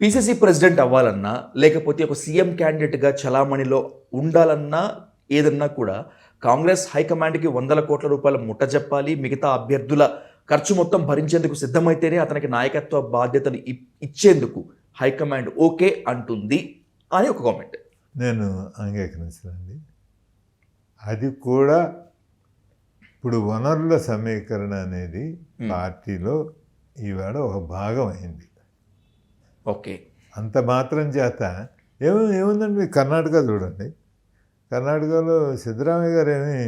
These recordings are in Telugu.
పిసిసి ప్రెసిడెంట్ అవ్వాలన్నా లేకపోతే ఒక సీఎం క్యాండిడేట్గా చలామణిలో ఉండాలన్నా ఏదన్నా కూడా కాంగ్రెస్ హైకమాండ్కి వందల కోట్ల రూపాయలు ముట్టజెప్పాలి మిగతా అభ్యర్థుల ఖర్చు మొత్తం భరించేందుకు సిద్ధమైతేనే అతనికి నాయకత్వ బాధ్యతలు ఇ- ఇచ్చేందుకు హైకమాండ్ ఓకే అంటుంది అని ఒక కామెంట్. నేను అంగీకరించనండి. అది కూడా ఇప్పుడు వనరుల సమీకరణ అనేది. పార్టీలో ఈవేళ ఒక భాగం అయింది. ఓకే. అంత మాత్రం చేత. ఏమో ఏముందండి కర్ణాటక చూడండి. కర్ణాటకలో సిద్ధరామయ్య గారు ఏమి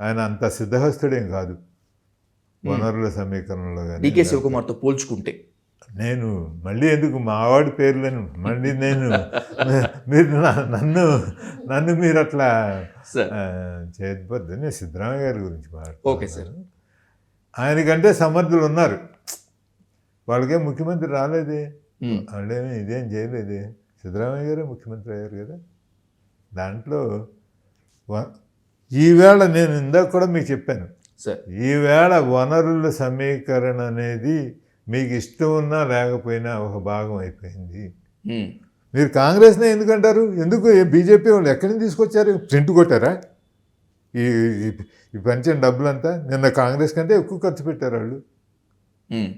ఆయన అంత సిద్ధహస్తుడేం కాదు. వనరుల సమీకరణలో డికే కానీ శివకుమార్తో పోల్చుకుంటే. నేను మళ్ళీ ఎందుకు మావాడి పేర్లను? మళ్ళీ నేను మీరు నన్ను నన్ను మీరు అట్లా చేయద్దు నేను సిద్ధరామయ్య గారి గురించి ఓకే సార్. మాట్లాడుతున్నాను ఆయనకంటే సమర్థులు ఉన్నారు వాళ్ళకే ముఖ్యమంత్రి రాలేదే? వాళ్ళేమి ఇదేం చేయలేదే. సిద్ధరామయ్య గారే ముఖ్యమంత్రి అయ్యారు కదా. దాంట్లో ఈవేళ నేను ఇందాక కూడా మీకు చెప్పాను. సార్. ఈవేళ వనరుల సమీకరణ అనేది మీకు ఇష్టం ఉన్నా లేకపోయినా ఒక భాగం అయిపోయింది. మీరు కాంగ్రెస్నే ఎందుకంటారు? ఎందుకు? బీజేపీ వాళ్ళు ఎక్కడి నుంచి తీసుకొచ్చారు? ప్రింట్ కొట్టారా? ఈ ఈ- పెంచిన డబ్బులంతా నిన్న కాంగ్రెస్ కంటే ఎక్కువ ఖర్చు పెట్టారు వాళ్ళు.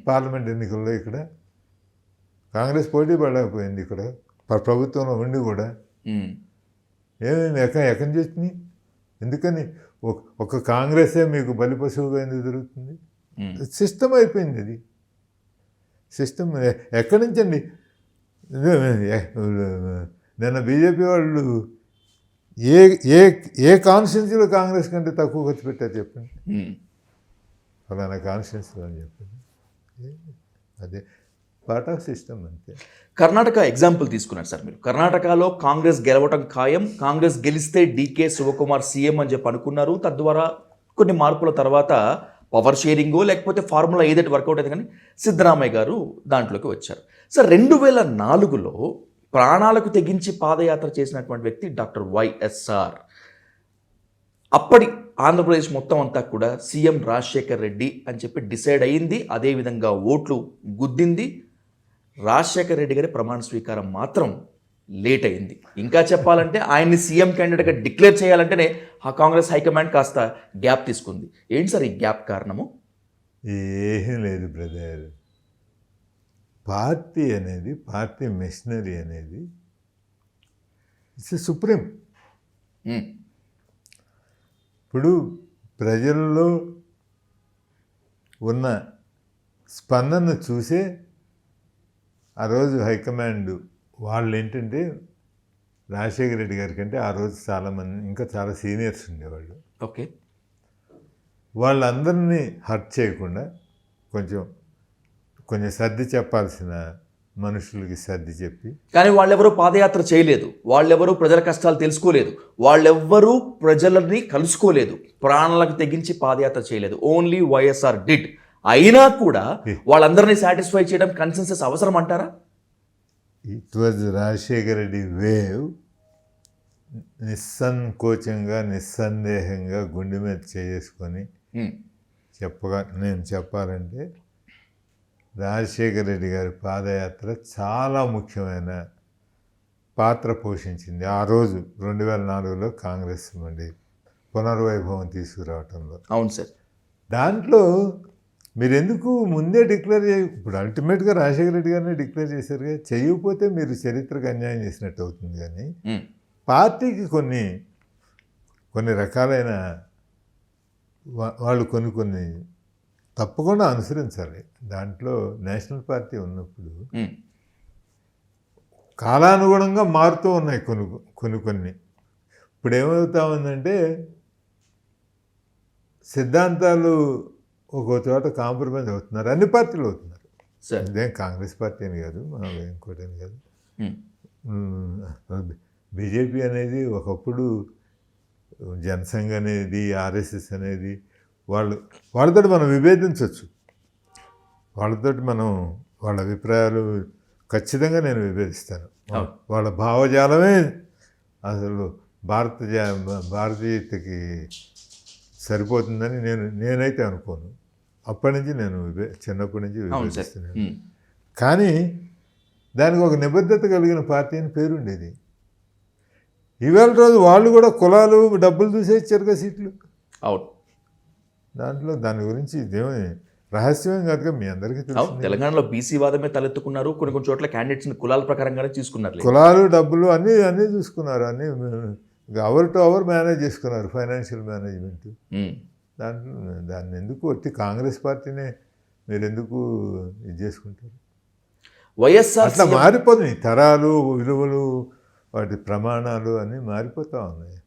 పార్లమెంట్ ఎన్నికల్లో ఇక్కడ. కాంగ్రెస్ పోటీ పడకపోయింది ఇక్కడ. ప్ర- ప్రభుత్వంలో ఉండి కూడా. ఏమేమి ఎక్క ఎక్కడి వచ్చినాయి? ఎందుకని? ఒక కాంగ్రెసే మీకు బలిపశువుగా ఎందుకు జరుగుతుంది ఉమ్, సిస్టమ్ అయిపోయింది అది. సిస్టమ్ ఎక్కడి నుంచి అండి? ఇదే, ఎ- నిన్న బీజేపీ వాళ్ళు ఏ ఏ ఏ కాన్స్టిట్యున్సీలో కాంగ్రెస్ కంటే తక్కువ ఖర్చు పెట్టారు చెప్పండి. ఫలానా కాన్స్టిట్యున్సీలో అని చెప్పండి. అదే. పార్ట్ ఆఫ్ సిస్టమ్ అంతే. కర్ణాటక ఎగ్జాంపుల్ తీసుకున్నారు సార్ మీరు. కర్ణాటకలో కాంగ్రెస్ గెలవటం ఖాయం కాంగ్రెస్ గెలిస్తే డీకే శివకుమార్ సీఎం అని చెప్పి అనుకున్నారు. తద్వారా కొన్ని మార్పుల తర్వాత పవర్ షేరింగో లేకపోతే ఫార్ములా ఏదైతే వర్కౌట్ అయితే కానీ సిద్ధరామయ్య గారు దాంట్లోకి వచ్చారు. సార్ రెండు వేల నాలుగులో ప్రాణాలకు తెగించి పాదయాత్ర చేసినటువంటి వ్యక్తి డాక్టర్ వైఎస్ఆర్. అప్పటి ఆంధ్రప్రదేశ్ మొత్తం అంతా కూడా సీఎం రాజశేఖర్ రెడ్డి అని చెప్పి డిసైడ్ అయ్యింది అదేవిధంగా ఓట్లు గుద్దింది. రాజశేఖర్ రెడ్డి గారి ప్రమాణ స్వీకారం మాత్రం లేట్ అయింది. ఇంకా చెప్పాలంటే ఆయన్ని సీఎం క్యాండిడేట్గా డిక్లేర్ చేయాలంటేనే ఆ కాంగ్రెస్ హైకమాండ్ కాస్త గ్యాప్ తీసుకుంది. ఏంటి సార్ ఈ గ్యాప్ కారణము? ఏమీ లేదు బ్రదర్. పార్టీ అనేది పార్టీ మెషినరీ అనేది ఇట్స్ సుప్రీం. ఇప్పుడు ప్రజల్లో ఉన్న స్పందన చూసే ఆ రోజు హైకమాండ్ వాళ్ళు ఏంటంటే రాజశేఖర రెడ్డి గారి కంటే ఆ రోజు చాలామంది ఇంకా చాలా సీనియర్స్ ఉండేవాళ్ళు. ఓకే. వాళ్ళందరినీ హర్ట్ చేయకుండా కొంచెం కొంచెం సర్ది చెప్పాల్సిన మనుషులకి సర్ది చెప్పి కానీ వాళ్ళెవరూ పాదయాత్ర చేయలేదు. వాళ్ళెవరూ ప్రజల కష్టాలు తెలుసుకోలేదు. వాళ్ళెవ్వరూ ప్రజలని కలుసుకోలేదు. ప్రాణాలకు తెగించి పాదయాత్ర చేయలేదు. ఓన్లీ వైఎస్ఆర్ డిడ్ అయినా కూడా వాళ్ళందరినీ సాటిస్ఫై చేయడం కన్సెన్సస్ అవసరం అంటారా it was Rajasekhara Reddy wave నిస్సంకోచంగా నిస్సందేహంగా గుండె మీద చేసుకొని చెప్పగా నేను చెప్పాలంటే రాజశేఖర రెడ్డి గారి పాదయాత్ర చాలా ముఖ్యమైన పాత్ర పోషించింది. ఆ రోజు రెండు వేల నాలుగులో కాంగ్రెస్ నుండి పునర్వైభవం తీసుకురావటంలో. అవును సార్. దాంట్లో మీరు ఎందుకు ముందే డిక్లేర్ చేయ ఇప్పుడు అల్టిమేట్గా రాజశేఖర రెడ్డి గారిని డిక్లేర్ చేశారుగా చేయకపోతే మీరు చరిత్రకు అన్యాయం చేసినట్టు అవుతుంది కానీ పార్టీకి కొన్ని కొన్ని రకాలైన వాళ్ళు కొన్ని కొన్ని తప్పకుండా అనుసరించాలి. దాంట్లో నేషనల్ పార్టీ ఉన్నప్పుడు కాలానుగుణంగా మారుతూ ఉన్నాయి కొన్ని కొన్ని కొన్ని. ఇప్పుడు ఏమవుతా ఉందంటే సిద్ధాంతాలు ఒక చోట కాంప్రమైజ్ అవుతున్నారు. అన్ని పార్టీలు అవుతున్నారు. ఇదేం కాంగ్రెస్ పార్టీ అని కాదు మనం ఇంకోటి అని కాదు. బీజేపీ అనేది ఒకప్పుడు జనసంఘ్ అనేది ఆర్ఎస్ఎస్ అనేది వాళ్ళు వాళ్ళతో మనం విభేదించవచ్చు. వాళ్ళతో మనం వాళ్ళ అభిప్రాయాలు ఖచ్చితంగా నేను విభేదిస్తాను. వాళ్ళ భావజాలమే అసలు భారత భారతీయతకి సరిపోతుందని నేను నేనైతే అనుకోను. అప్పటి నుంచి నేను చిన్నప్పటి నుంచి ఉమ్, కానీ దానికి ఒక నిబద్ధత కలిగిన పార్టీ అని పేరు ఉండేది ఇవాళ రోజు వాళ్ళు కూడా కులాలు డబ్బులు చూసే ఇచ్చారుగా సీట్లు. అవును. దాంట్లో దాని గురించి ఇదేమి రహస్యమేం కాదుగా మీ అందరికీ తెలుసు తెలంగాణలో బీసీ వాదమే తలెత్తుకున్నారు. కొన్ని కొన్ని చోట్ల candidates ని కులాల ప్రకారంగానే తీసుకున్నారు కులాలు డబ్బులు అన్నీ అన్నీ చూసుకున్నారు. అన్నీ అవర్ టు అవర్ మేనేజ్ చేసుకున్నారు ఫైనాన్షియల్ మేనేజ్మెంట్. దాంట్లో దాన్ని ఎందుకు వచ్చి కాంగ్రెస్ పార్టీనే మీరు ఎందుకు ఇది చేసుకుంటారు? వైఎస్ఆర్ అట్లా మారిపోతున్నాయి. తరాలు విలువలు వాటి ప్రమాణాలు అన్నీ మారిపోతూ ఉన్నాయి.